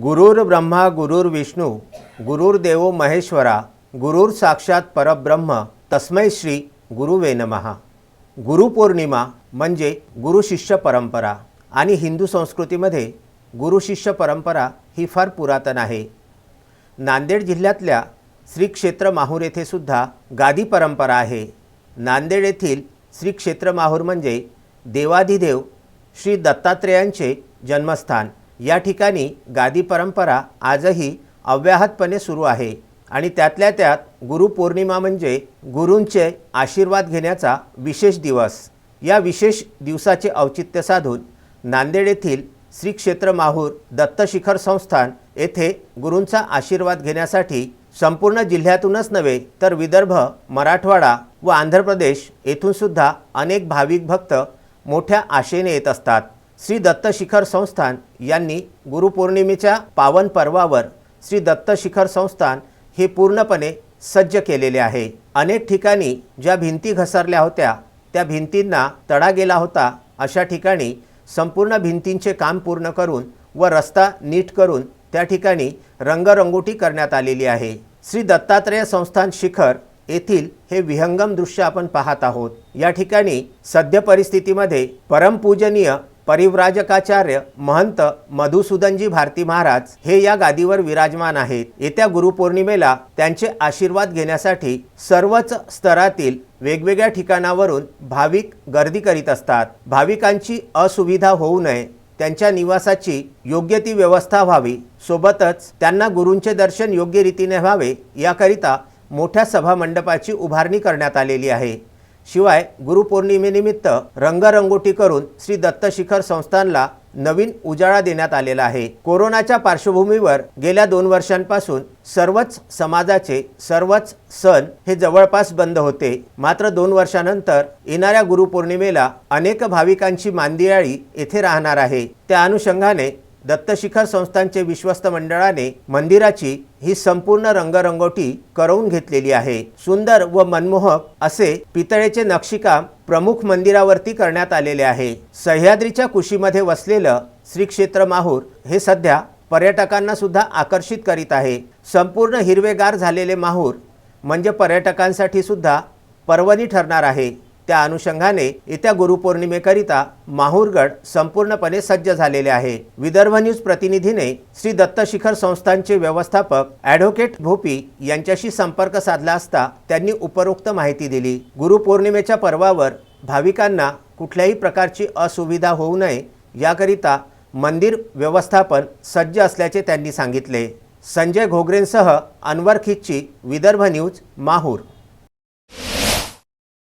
गुरुर् ब्रह्मा गुरुर्विष्णू गुरुर्देवो महेश्वरा गुरुर साक्षात परब्रह्म तस्मै श्री गुरुवे नमहा गुरुपौर्णिमा म्हणजे गुरुशिष्य परंपरा आणि हिंदू संस्कृतीमध्ये गुरुशिष्य परंपरा ही फार पुरातन आहे. नांदेड जिल्ह्यातल्या श्री क्षेत्र माहूर येथे सुद्धा गादी परंपरा आहे. नांदेड येथील श्री क्षेत्र माहूर म्हणजे देवाधिदेव श्री दत्तात्रेयांचे जन्मस्थान. या ठिकाणी गादी परंपरा आजही अव्याहतपणे सुरू आहे आणि त्यातल्या त्यात गुरुपौर्णिमा म्हणजे गुरूंचे आशीर्वाद घेण्याचा विशेष दिवस. या विशेष दिवसाचे औचित्य साधून नांदेड येथील श्री क्षेत्र माहूर दत्तशिखर संस्थान येथे गुरूंचा आशीर्वाद घेण्यासाठी संपूर्ण जिल्ह्यातूनच नव्हे तर विदर्भ मराठवाडा व आंध्र प्रदेश येथूनसुद्धा अनेक भाविक भक्त मोठ्या आशेने येत असतात. श्री दत्त शिखर संस्थान यांनी गुरुपौर्णिमेच्या पावन पर्वावर श्री दत्त शिखर संस्थान हे पूर्णपणे सज्ज केलेले आहे. अनेक ठिकाणी ज्या भिंती घसरल्या होत्या त्या भिंतींना तडा गेला होता. अशा ठिकाणी संपूर्ण भिंतींचे काम पूर्ण करून व रस्ता नीट करून त्या ठिकाणी रंगरंगोटी करण्यात आलेली आहे. श्री दत्तात्रेय संस्थान शिखर येथील हे विहंगम दृश्य आपण पाहत आहोत. या ठिकाणी सद्य परिस्थितीमध्ये परमपूजनीय परिव्राजकाचार्य महंत मधुसूदनजी भारती महाराज हे या गादीवर विराजमान आहेत. येत्या गुरुपौर्णिमेला त्यांचे आशीर्वाद घेण्यासाठी सर्वच स्तरातील वेगवेगळ्या ठिकाणावरून भाविक गर्दी करीत असतात. भाविकांची असुविधा होऊ नये. त्यांच्या निवासाची योग्य ती व्यवस्था व्हावी. सोबतच त्यांना गुरूंचे दर्शन योग्य रीतीने व्हावे याकरिता मोठ्या सभामंडपाची उभारणी करण्यात आलेली आहे. शिवाय गुरुपौर्णिमेनिमित्त रंगरंगोटी करून श्री दत्त शिखर संस्थानला नवीन उजाळा देण्यात आलेला आहे. कोरोनाच्या पार्श्वभूमीवर गेल्या दोन वर्षांपासून सर्वच समाजाचे सर्वच सण हे जवळपास बंद होते. मात्र दोन वर्षानंतर येणाऱ्या गुरुपौर्णिमेला अनेक भाविकांची मांदियाळी येथे राहणार आहे. त्या अनुषंगाने दत्तशिखर संस्थांचे विश्वस्त मंडळाने मंदिराची ही संपूर्ण रंगरंगोटी करवून घेतलेली आहे. सुंदर व मनमोहक असे पितळेचे नक्षीकाम प्रमुख मंदिरावरती करण्यात आलेले आहे. सह्याद्रीच्या कुशीमध्ये वसलेलं श्री क्षेत्र माहूर हे सध्या पर्यटकांना सुद्धा आकर्षित करीत आहे. संपूर्ण हिरवेगार झालेले माहूर म्हणजे पर्यटकांसाठी सुद्धा पर्वणी ठरणार आहे. त्या अनुषंगाने येत्या गुरुपौर्णिमेकरिता माहूरगड संपूर्णपणे सज्ज झालेले आहे. विदर्भ न्यूज प्रतिनिधीने श्री दत्तशिखर संस्थानचे व्यवस्थापक ॲडव्होकेट भोपी यांच्याशी संपर्क साधला असता त्यांनी उपरोक्त माहिती दिली. गुरुपौर्णिमेच्या पर्वावर भाविकांना कुठल्याही प्रकारची असुविधा होऊ नये याकरिता मंदिर व्यवस्थापन सज्ज असल्याचे त्यांनी सांगितले. संजय घोगरेंसह अनवर खिच्ची विदर्भ न्यूज माहूर.